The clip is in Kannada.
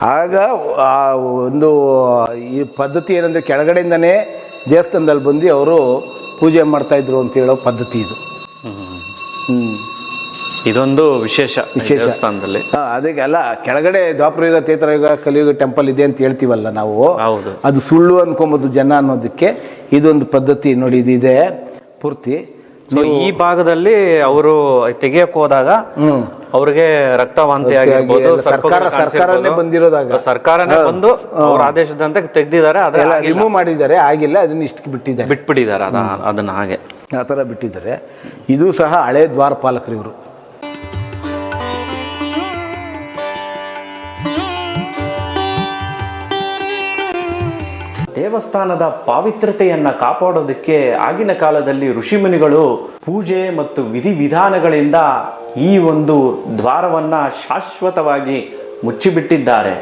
ಆಗ ಆ ಒಂದು ಈ ಪದ್ಧತಿ ಏನಂದರೆ ಕೆಳಗಡೆಯಿಂದನೇ ದೇವಸ್ಥಾನದಲ್ಲಿ ಬಂದು ಅವರು ಪೂಜೆ ಮಾಡ್ತಾಯಿದ್ರು ಅಂತ ಹೇಳೋ ಪದ್ಧತಿ ಇದು. ಇದೊಂದು ವಿಶೇಷ ವಿಶೇಷ. ಸ್ಥಾನದಲ್ಲಿ ಅದಕ್ಕೆ ಅಲ್ಲ ಕೆಳಗಡೆ ದ್ವಾಪರಯುಗ ತೇತ್ರಯುಗ ಕಲಿಯುಗ ಟೆಂಪಲ್ ಇದೆ ಅಂತ ಹೇಳ್ತೀವಲ್ಲ ನಾವು. ಹೌದು. ಅದು ಸುಳ್ಳು ಅನ್ಕೊಂಬೋದು ಜನ ಅನ್ನೋದಕ್ಕೆ ಇದೊಂದು ಪದ್ಧತಿ ನೋಡಿ ಇದಿದೆ ಪೂರ್ತಿ. ಸೊ ಈ ಭಾಗದಲ್ಲಿ ಅವರು ತೆಗಿಯಕ್ ಹೋದಾಗ ಅವ್ರಿಗೆ ರಕ್ತವಾಂತಿ ಆಗಿರ್ಬೋದು ಸರ್ಕಾರ ಸರ್ಕಾರನೇ ಬಂದಿರೋದಾಗ. ಸರ್ಕಾರನೇ ಬಂದು ಅವ್ರ ಆದೇಶದಂತೆ ತೆಗ್ದಿದ್ದಾರೆ ಅದೆಲ್ಲ ರಿಮೂವ್ ಮಾಡಿದ್ದಾರೆ ಆಗಿಲ್ಲ ಅದನ್ನ ಇಷ್ಟು ಬಿಟ್ಟಿದ್ದಾರೆ. ಬಿಟ್ಬಿಟ್ಟಿದ್ದಾರೆ ಅದನ್ನ ಹಾಗೆ. ಆ ಥರ ಬಿಟ್ಟಿದ್ದಾರೆ. ಇದು ಸಹ ಹಳೆ ದ್ವಾರಪಾಲಕರು ಇವರು. ದೇವಸ್ಥಾನದ ಪಾವಿತ್ರತೆಯನ್ನು ಕಾಪಾಡೋದಕ್ಕೆ ಆಗಿನ ಕಾಲದಲ್ಲಿ ಋಷಿಮುನಿಗಳು ಪೂಜೆ ಮತ್ತು ವಿಧಿವಿಧಾನಗಳಿಂದ ಈ ಒಂದು ದ್ವಾರವನ್ನ ಶಾಶ್ವತವಾಗಿ ಮುಚ್ಚಿಬಿಟ್ಟಿದ್ದಾರೆ.